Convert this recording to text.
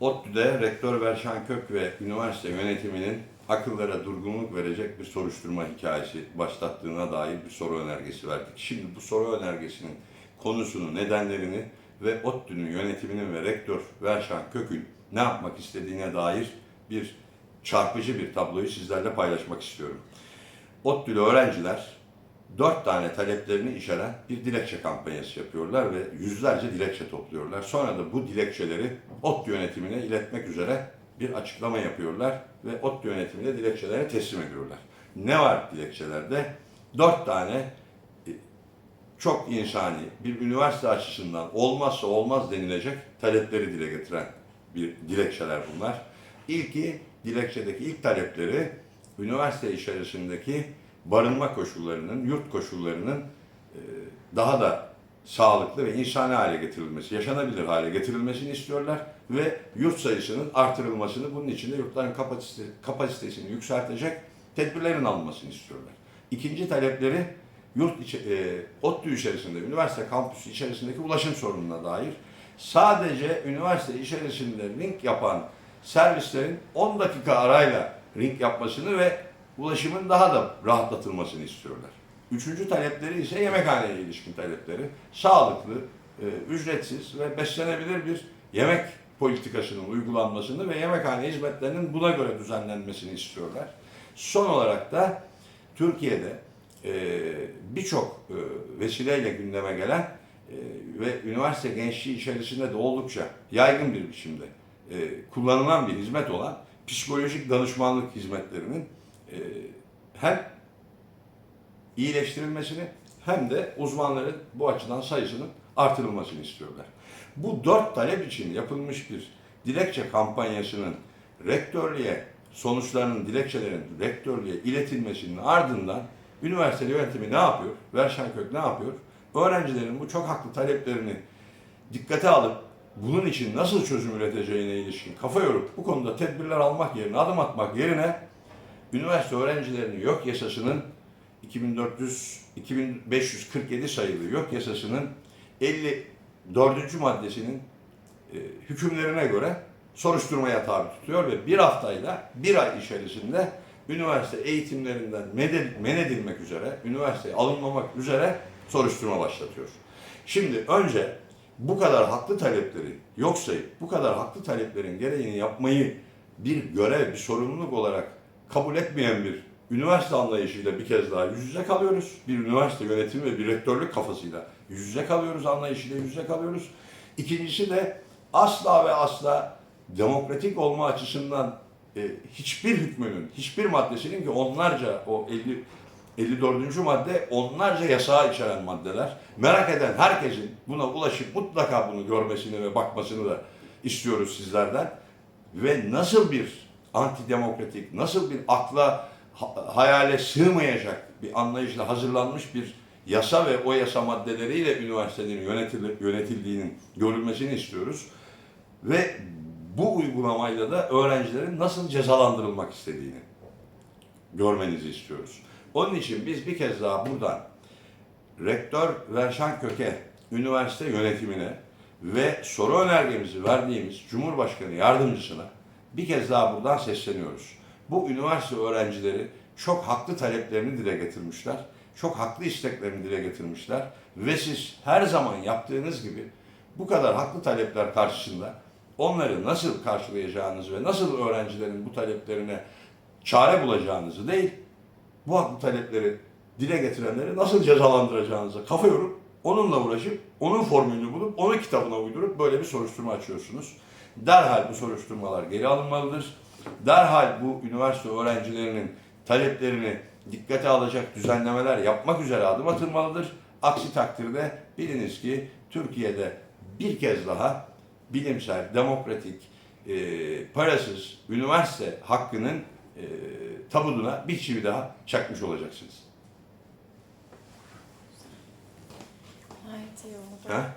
ODTÜ'de Rektör Berşan Kök ve üniversite yönetiminin akıllara durgunluk verecek bir soruşturma hikayesi başlattığına dair bir soru önergesi verdik. Şimdi bu soru önergesinin konusunu, nedenlerini ve ODTÜ'nün yönetiminin ve Rektör Berşan Kök'ün ne yapmak istediğine dair bir çarpıcı bir tabloyu sizlerle paylaşmak istiyorum. ODTÜ'lü öğrenciler dört tane taleplerini içeren bir dilekçe kampanyası yapıyorlar ve yüzlerce dilekçe topluyorlar. Sonra da bu dilekçeleri ODTÜ yönetimine iletmek üzere bir açıklama yapıyorlar ve ODTÜ yönetimine dilekçelerini teslim ediyorlar. Ne var dilekçelerde? Dört tane e, çok insani, bir üniversite açısından olmazsa olmaz denilecek talepleri dile getiren bir dilekçeler bunlar. İlki, dilekçedeki ilk talepleri üniversite içerisindeki barınma koşullarının, yurt koşullarının e, daha da sağlıklı ve insani hale getirilmesi, yaşanabilir hale getirilmesini istiyorlar ve yurt sayısının artırılmasını, bunun için de yurtların kapasite, kapasitesini yükseltecek tedbirlerin alınmasını istiyorlar. İkinci talepleri yurt içi, e, ODTÜ içerisinde, üniversite kampüsü içerisindeki ulaşım sorununa dair sadece üniversite içerisinde ring yapan servislerin 10 dakika arayla ring yapmasını ve ulaşımın daha da rahatlatılmasını istiyorlar. Üçüncü talepleri ise yemekhaneye ilişkin talepleri. Sağlıklı, e, ücretsiz ve beslenebilir bir yemek politikasının uygulanmasını ve yemekhane hizmetlerinin buna göre düzenlenmesini istiyorlar. Son olarak da Türkiye'de e, birçok e, vesileyle gündeme gelen ve üniversite gençliği içerisinde de oldukça yaygın bir biçimde kullanılan bir hizmet olan psikolojik danışmanlık hizmetlerinin hem iyileştirilmesini hem de uzmanların bu açıdan sayısının artırılmasını istiyorlar. Bu dört talep için yapılmış bir dilekçe kampanyasının rektörlüğe sonuçlarının, dilekçelerin rektörlüğe iletilmesinin ardından üniversite yönetimi ne yapıyor? Verşankök ne yapıyor? Öğrencilerin bu çok haklı taleplerini dikkate alıp bunun için nasıl çözüm üreteceğine ilişkin kafa yorup bu konuda tedbirler almak yerine, adım atmak yerine üniversite öğrencilerini yok yasasının 2400 2547 sayılı yok yasasının 54. maddesinin e, hükümlerine göre soruşturmaya tabi tutuyor ve bir haftayla bir ay içerisinde üniversite eğitimlerinden men edilmek üzere, üniversiteye alınmamak üzere soruşturma başlatıyor. Şimdi önce bu kadar haklı talepleri yok sayıp bu kadar haklı taleplerin gereğini yapmayı bir görev, bir sorumluluk olarak kabul etmeyen bir üniversite anlayışıyla bir kez daha yüz yüze kalıyoruz. Bir üniversite yönetimi ve bir rektörlük kafasıyla yüz yüze kalıyoruz, anlayışıyla yüz yüze kalıyoruz. İkincisi de asla ve asla demokratik olma açısından e, hiçbir hükmünün, hiçbir maddesinin ki onlarca o 50 54. madde onlarca yasağı içeren maddeler. Merak eden herkesin buna ulaşıp mutlaka bunu görmesini ve bakmasını da istiyoruz sizlerden. Ve nasıl bir antidemokratik, nasıl bir akla, ha- hayale sığmayacak bir anlayışla hazırlanmış bir yasa ve o yasa maddeleriyle üniversitelerin yönetil- yönetildiğinin görülmesini istiyoruz. Ve bu uygulamayla da öğrencilerin nasıl cezalandırılmak istediğini görmenizi istiyoruz. Onun için biz bir kez daha buradan Rektör Verşan Köke, üniversite yönetimine ve soru önergemizi verdiğimiz Cumhurbaşkanı Yardımcısına bir kez daha buradan sesleniyoruz. Bu üniversite öğrencileri çok haklı taleplerini dile getirmişler. Çok haklı isteklerini dile getirmişler. Ve siz her zaman yaptığınız gibi bu kadar haklı talepler karşısında onları nasıl karşılayacağınızı ve nasıl öğrencilerin bu taleplerine çare bulacağınızı değil, bu haklı talepleri dile getirenleri nasıl cezalandıracağınıza kafa yorup onunla uğraşıp onun formülünü bulup onun kitabına uydurup böyle bir soruşturma açıyorsunuz. Derhal bu soruşturmalar geri alınmalıdır. Derhal bu üniversite öğrencilerinin taleplerini dikkate alacak düzenlemeler yapmak üzere adım atılmalıdır. Aksi takdirde biliniz ki Türkiye'de bir kez daha bilimsel, demokratik, e, parasız üniversite hakkının e, tabuduna bir çivi daha çakmış olacaksınız. Gayet iyi oldu. Ha?